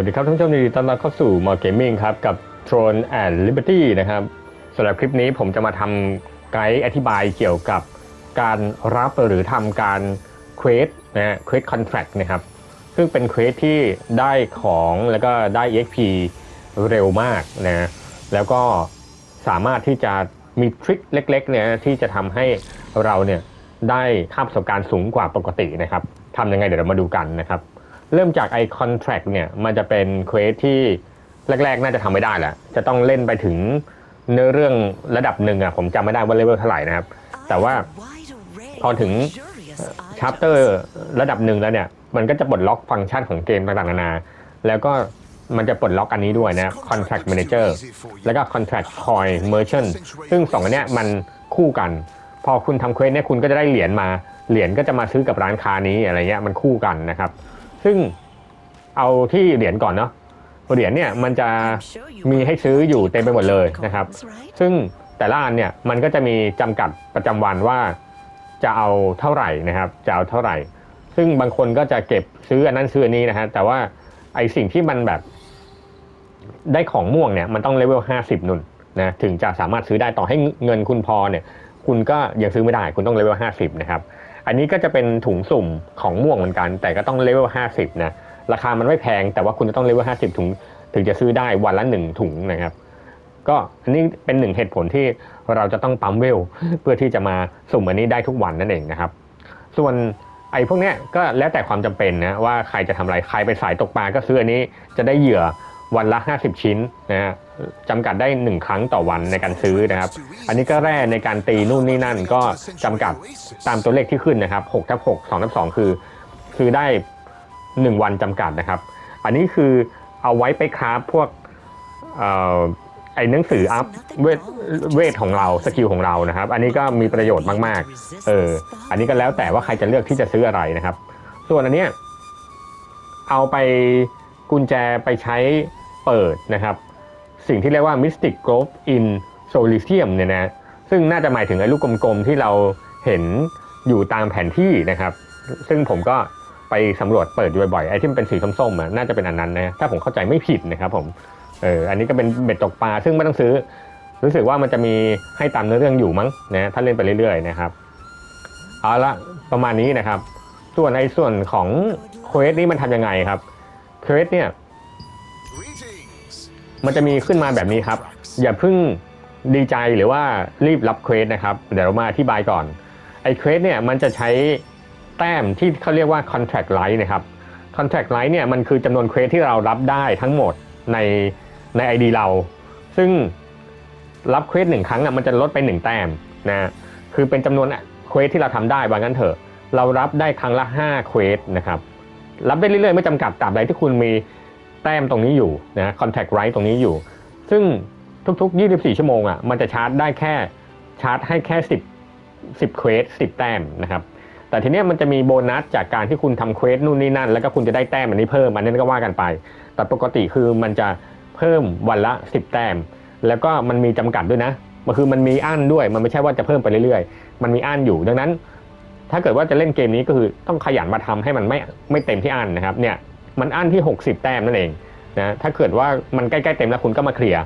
วัสดีครับท่านผู้ชมดีต้อนรับเข้าสู่ m o r Gaming ครับ กับ Throne and Liberty นะครับสำหรับคลิปนี้ผมจะมาทำไกด์อธิบายเกี่ยวกับการรับหรือทำการเควสนะฮะเควสคอนแท c t นะครับ ซึ่งเป็นเควสที่ได้ของแล้วก็ได้ EXP เร็วมากนะแล้วก็สามารถที่จะมีทริคเล็กๆเนี่ยที่จะทำให้เราเนี่ยได้ค่าประสบการณ์สูงกว่าปกตินะครับทำยังไงเดี๋ยวเรามาดูกันนะครับ เริ่มจากไอคอนแท c t เนี่ยมันจะเป็นเควสที่แรก ๆ น่าจะทำไม่ได้แหละจะต้องเล่นไปถึงเนื้อเรื่องระดับหนึ่งอะผมจำไม่ได้ว่าเลเวลเท่าไหร่นะครับ แต่ว่าพอถึงชาร์เตอร์ระดับหนึ่งแล้วเนี่ย มันก็จะปลดล็อกฟังก์ชันของเกมต่างๆนานา แล้วก็มันจะปลดล็อกอันนี้ด้วยนะ Contract Manager แล้วก็ Contract Coin Merchant ซึ่งสองอันเนี้ยมันคู่กัน พอคุณทำเควสเนี่ยคุณก็จะได้เหรียญมา เหรียญก็จะมาซื้อกับร้านค้านี้อะไรเงี้ยมันคู่กันนะครับ ซึ่งเอาที่เหรียญก่อนเนาะเหรียญเนี่ยมันจะมีให้ซื้ออยู่เต็มไปหมดเลยนะครับ ซึ่งแต่ละอันเนี่ยมันก็จะมีจำกัดประจำวันว่าจะเอาเท่าไหร่นะครับจะเอาเท่าไหร่ ซึ่งบางคนก็จะเก็บซื้ออันนั้นซื้ออันนี้นะฮะแต่ว่าไอสิ่งที่มันแบบได้ของม่วงเนี่ยมันต้องเลเวล50นุ่นนะถึงจะสามารถซื้อได้ต่อให้เงินคุณพอเนี่ย คุณก็ยังซื้อไม่ได้ คุณต้องเลเวล50นะครับ อันนี้ก็จะเป็นถุงสุ่มของม่วงเหมือนกัน แต่ก็ต้องเลเวล50 นะ ราคามันไม่แพงแต่ว่าคุณจะต้องเลเวล50 ถุง ถึงจะซื้อได้วันละ 1 ถุงนะครับ ก็อันนี้เป็นหนึ่งเหตุผลที่เราจะต้องปั๊มเวล เพื่อที่จะมาสุ่มอันนี้ได้ทุกวันนั่นเองนะครับ ส่วนไอ้พวกเนี้ยก็แล้วแต่ความจำเป็นนะว่าใครจะทำอะไรใครไปสายตกปลาก็ซื้ออันนี้จะได้เหยื่อวันละ 50 ชิ้นนะฮะ จำกัดได้ 1 ครั้งต่อวันในการซื้อนะครับ อันนี้ก็แร่ในการตีนู่นนี่นั่นก็จำกัดตามตัวเลขที่ขึ้นนะครับ6ทับ6 2ทับ2คือ คือได้ 1 วันจำกัดนะครับ อันนี้คือเอาไว้ไปคราฟพวกอ่อไอ้หนังสืออัพเวทเวทของเราสกิลของเรานะครับ อันนี้ก็มีประโยชน์มากๆ เออ อันนี้ก็แล้วแต่ว่าใครจะเลือกที่จะซื้ออะไรนะครับ ส่วนอันเนี้ยเอาไปกุญแจไปใช้เปิดนะครับ สิ่งที่เรียกว่า Mystic Grove in Solitium เนี่ยนะซึ่งน่าจะหมายถึงไอ้ลูกกลมๆที่เราเห็นอยู่ตามแผนที่นะครับ ซึ่งผมก็ไปสำรวจเปิดอยู่บ่อยๆไอ้ที่มันเป็นสีส้มๆอะน่าจะเป็นอันนั้นนะถ้าผมเข้าใจไม่ผิดนะครับผมเอออันนี้ก็เป็นเบ็ดตกปลาซึ่งไม่ต้องซื้อ รู้สึกว่ามันจะมีให้ตามเนื้อเรื่องอยู่มั้งนะถ้าเล่นไปเรื่อยๆนะครับเอาละประมาณนี้นะครับ ส่วนในส่วนของเควสนี้มันทำยังไงครับเควสเนี่ย มันจะมีขึ้นมาแบบนี้ครับ อย่าเพิ่งดีใจหรือว่ารีบรับเควสนะครับ เดี๋ยวเรามาอธิบายก่อน ไอ้เควสเนี่ยมันจะใช้แต้มที่เขาเรียกว่า contract light นะครับ contract light เนี่ยมันคือจำนวนเควสที่เรารับได้ทั้งหมดในใน ID เรา ซึ่งรับเควสหนึ่งครั้งอะมันจะลดไปหนึ่งแต้มนะคือเป็นจำนวนเควสที่เราทำได้ว่างั้นเถอะ เรารับได้ครั้งละ5เควสนะครับ รับได้เรื่อยๆ ไม่จำกัดตราบใดที่คุณมี แต้มตรงนี้อยู่นะ contact right ตรงนี้อยู่ ซึ่งทุกๆ 24 ชั่วโมงอะมันจะชาร์จได้แค่ชาร์จให้แค่ 10 10เควส10 แต้มนะครับแต่ทีเนี้ยมันจะมีโบนัสจากการที่คุณทำเควสนู่นนี่นั่น แล้วก็คุณจะได้แต้มอันนี้เพิ่มอันนี้ก็ว่ากันไป แต่ปกติคือมันจะเพิ่มวันละ 10 แต้ม แล้วก็มันมีจำกัดด้วยนะมันคือมันมีอั้นด้วยมันไม่ใช่ว่าจะเพิ่มไปเรื่อยๆ มันมีอั้นอยู่ดังนั้น ถ้าเกิดว่าจะเล่นเกมนี้ก็คือต้องขยันมาทำให้มันไม่ไม่เต็มที่อันนะครับเนี่ย มันอั้นที่ 60 แต้มนั่นเองนะถ้าเกิดว่ามันใกล้ๆเต็มแล้วคุณก็มาเคลียร์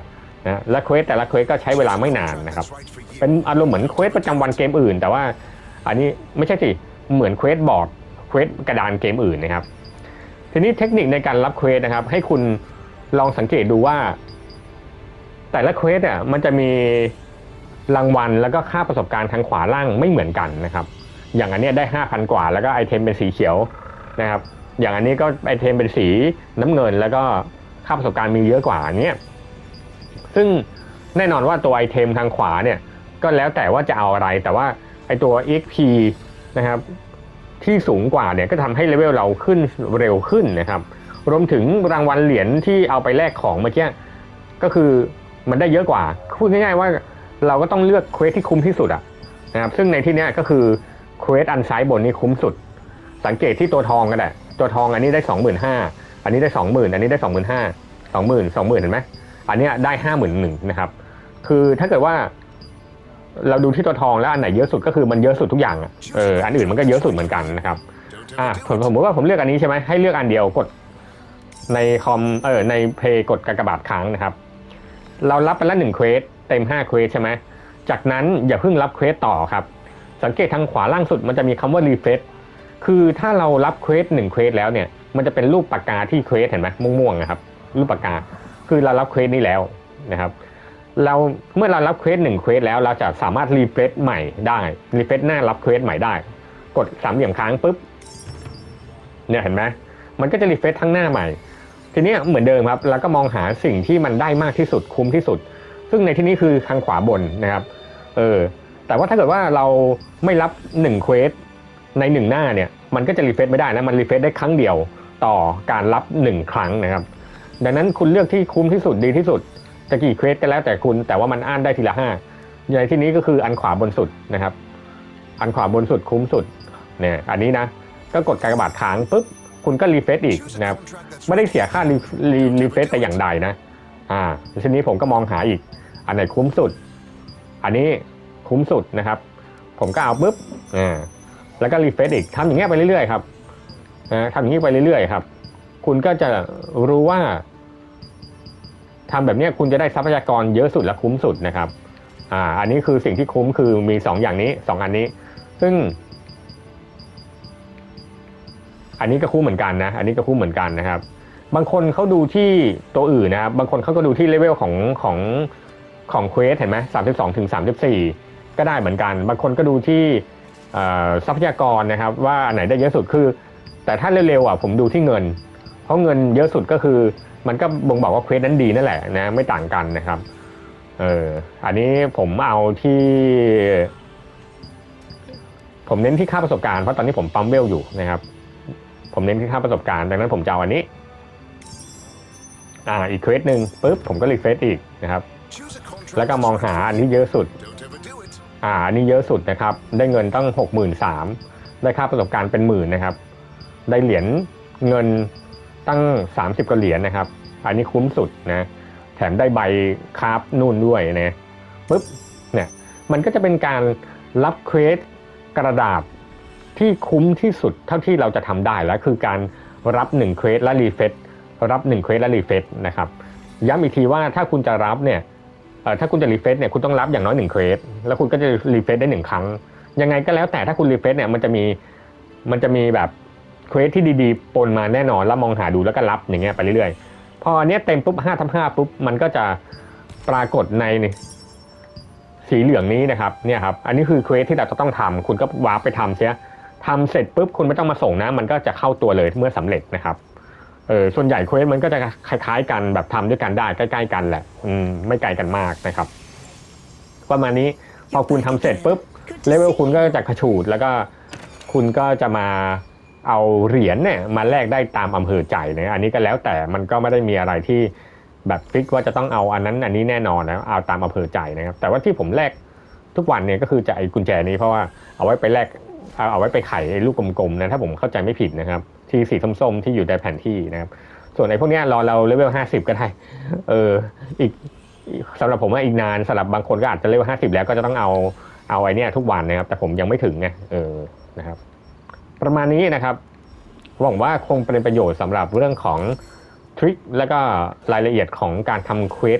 นะและเควสแต่ละเควสก็ใช้เวลาไม่นานนะครับ เป็นอารมณ์เหมือนเควสประจำวันเกมอื่น แต่ว่าอันนี้ไม่ใช่สิเหมือนเควสบอร์ดเควสกระดานเกมอื่นนะครับ ทีนี้เทคนิคในการรับเควสนะครับ ให้คุณลองสังเกตดูว่า แต่ละเควสอะมันจะมีรางวัลแล้วก็ค่าประสบการณ์ทางขวาล่างไม่เหมือนกันนะครับ อย่างอันนี้ได้ 5,000 กว่า แล้วก็ไอเทมเป็นสีเขียวนะครับ อย่างอันนี้ก็ไอเทมเป็นสีน้ำเงิน แล้วก็ค่าประสบการณ์มีเยอะกว่าอันเนี้ยซึ่งแน่นอนว่าตัวไอเทมทางขวาเนี่ยก็แล้วแต่ว่าจะเอาอะไร แต่ว่าไอตัว XP นะครับที่สูงกว่าเนี่ยก็ทำให้เลเวลเราขึ้นเร็วขึ้นนะครับ รวมถึงรางวัลเหรียญที่เอาไปแลกของเมื่อกี้ก็คือมันได้เยอะกว่าพูดง่ายๆว่าเราก็ต้องเลือกเควสที่คุ้มที่สุดอะนะครับซึ่งในที่นี้ก็คือเควสอันซ้ายบนนี่คุ้มสุด สังเกตที่ตัวทองก็ได้ ตัวทองอันนี้ได้สองหมื่นห้าอันนี้ได้สองหมื่นอันนี้ได้สองหมื่นห้าสองหมื่นสองหมื่นเห็นไหมอันนี้ได้ห้าหมื่นหนึ่งนะครับ คือถ้าเกิดว่าเราดูที่ตัวทองแล้วอันไหนเยอะสุดก็คือมันเยอะสุดทุกอย่างเอออันอื่นมันก็เยอะสุดเหมือนกันนะครับอะผมสมมติว่าผมเลือกอันนี้ใช่ไหมให้เลือกอันเดียวกดในคอมเออในเพย์กดกากบาทค้างนะครับ เรารับไปล้วหนึ่งเควสเต็มห้าเควสใช่ไหมจากนั้นอย่าเพิ่งรับเควสต่อครับ สังเกตทางขวาล่างสุดมันจะมีคำว่ารีเฟซ คือถ้าเรารับเควสหนึ่งเควสแล้วเนี่ย มันจะเป็นรูปปากกาที่เควสเห็นไหมม่วงๆนะครับ รูปปากกา คือเรารับเควสนี้แล้วนะครับ เราเมื่อเรารับเควสหนึ่งเควสแล้วเราจะสามารถรีเฟซใหม่ได้รีเฟซหน้ารับเควสใหม่ได้ กดสามเหลี่ยมค้างปุ๊บเนี่ยเห็นไหมมันก็จะรีเฟซทั้งหน้าใหม่ ทีนี้เหมือนเดิมครับเราก็มองหาสิ่งที่มันได้มากที่สุดคุ้มที่สุด ซึ่งในที่นี้คือทางขวาบนนะครับ เออแต่ว่าถ้าเกิดว่าเราไม่รับ1เควส ใน1หน้าเนี่ยมันก็จะรีเฟซไม่ได้นะมันรีเฟซได้ครั้งเดียวต่อการรับ 1 ครั้งนะครับ ดังนั้นคุณเลือกที่คุ้มที่สุดดีที่สุด จะกี่เควสก็แล้วแต่คุณแต่ว่ามันอ่านได้ทีละห้าในที่นี้ก็คืออันขวาบนสุดนะครับ อันขวาบนสุดคุ้มสุดเนี่ยอันนี้นะก็กดกากบาทค้างปุ๊บคุณก็รีเฟซอีกนะครับไม่ได้เสียค่ารีรีรีเฟซแต่อย่างใดนะอ่าทีนี้ผมก็มองหาอีก อันไหนคุ้มสุด อันนี้คุ้มสุดนะครับ ผมก็เอาปุ๊บอ่า แล้วก็รีเฟซอีกทำอย่างเงี้ยไปเรื่อยๆครับนะทำอย่างนี้ไปเรื่อยๆครับ คุณก็จะรู้ว่าทำแบบนี้คุณจะได้ทรัพยากรเยอะสุดและคุ้มสุดนะครับ อ่า อันนี้คือสิ่งที่คุ้มคือมีสองอย่างนี้สองอันนี้ ซึ่ง อันนี้ก็คุ้มเหมือนกันนะ อันนี้ก็คุ้มเหมือนกันนะครับ บางคนเขาดูที่ตัวอื่นนะครับ บางคนเขาก็ดูที่เลเวลของของของเควสเห็นไหมสามสิบสองถึงสามสิบสี่ก็ได้เหมือนกัน บางคนก็ดูที่ ทรัพยากรนะครับว่าอันไหนได้เยอะสุดคือ แต่ถ้าเร็วๆอะผมดูที่เงิน เพราะเงินเยอะสุดก็คือ มันก็บ่งบอกว่าเควสนั้นดีนั่นแหละนะไม่ต่างกันนะครับเอออันนี้ผมเอาที่ ผมเน้นที่ค่าประสบการณ์เพราะตอนนี้ผมปั๊มเวลอยู่นะครับ ผมเน้นที่ค่าประสบการณ์ดังนั้นผมจะเอาอันนี้อ่าอีกเควสหนึ่งปุ๊บผมก็รีเฟซอีกนะครับ แล้วก็มองหาอันที่เยอะสุด อ่าอันนี้เยอะสุดนะครับ ได้เงินตั้งหกหมื่นสามได้ค่าประสบการณ์เป็นหมื่นนะครับ ได้เหรียญเงินตั้งสามสิบกว่าเหรียญนะครับ อันนี้คุ้มสุดนะ แถมได้ใบคราฟนู่นด้วยนะปุ๊บเนี่ยมันก็จะเป็นการรับเควสกระดาษที่คุ้มที่สุดเท่าที่เราจะทำได้แล้วคือการรับ1เควสและรีเฟซรับ1เควสและรีเฟซนะครับ ย้ำอีกทีว่าถ้าคุณจะรับเนี่ย ถ้าคุณจะรีเฟซเนี่ยคุณต้องรับอย่างน้อย1เควสแล้วคุณก็จะรีเฟซได้หนึ่งครั้ง ยังไงก็แล้วแต่ถ้าคุณรีเฟซเนี่ยมันจะมีมันจะมีแบบเควสที่ดีๆ ปนมาแน่นอนแล้วมองหาดูแล้วก็รับอย่างเงี้ยไปเรื่อยๆ พออันเนี้ยเต็มปุ๊บห้าทับห้าปุ๊บมันก็จะปรากฏในสีเหลืองนี้นะครับเนี่ยครับอันนี้คือเควสที่เราจะต้องทำคุณก็วาร์ปไปทำเสียทำเสร็จปุ๊บคุณไม่ต้องมาส่งนะ มันก็จะเข้าตัวเลยเมื่อสำเร็จนะครับ เออส่วนใหญ่เควสมันก็จะคล้ายๆ กันแบบทำด้วยกันได้ใกล้ๆ กันแหละ อืมไม่ไกลกันมากนะครับ ประมาณนี้พอคุณทำเสร็จปุ๊บเลเวลคุณก็จะกระฉูดแล้วก็คุณก็จะมาเอาเหรียญเนี่ยมาแลกได้ตามอำเภอใจนะอันนี้ก็แล้วแต่มันก็ไม่ได้มีอะไรที่แบบฟิกว่าจะต้องเอาอันนั้นอันนี้แน่นอนนะเอาตามอำเภอใจนะครับ แต่ว่าที่ผมแลกทุกวันเนี่ยก็คือจะไอ้กุญแจนี้เพราะว่าเอาไว้ไปแลกเอาเอาไว้ไปไขไอ้ลูกกลมๆนะถ้าผมเข้าใจไม่ผิดนะครับ ที่สีส้มๆที่อยู่ในแผนที่นะครับ ส่วนไอ้พวกเนี้ยรอเราเลเวลห้าสิบก็ได้เอออีกสำหรับผมว่าอีกนานสำหรับบางคนก็อาจจะเลเวลห้าสิบแล้วก็จะต้องเอาเอาไอ้เนี่ยทุกวันนะครับ แต่ผมยังไม่ถึงไงเออนะครับ ประมาณนี้นะครับหวังว่าคงเป็นประโยชน์สำหรับเรื่องของทริคและก็รายละเอียดของการทำเควส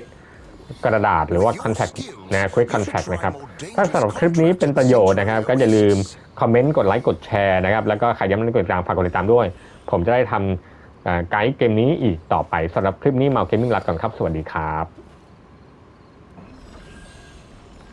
กระดาษหรือว่าคอนแทคนะเควสคอนแทคนะครับ ถ้าสำหรับคลิปนี้เป็นประโยชน์นะครับ ก็อย่าลืมคอมเมนต์ กดไลค์ กดแชร์นะครับ แล้วก็ใครยังไม่ได้กดติดตามฝากกดติดตามด้วย ผมจะได้ทำไกด์เกมนี้อีกต่อไปสำหรับคลิปนี้มาเกมมิ่งลาก่อนครับ สวัสดีครับ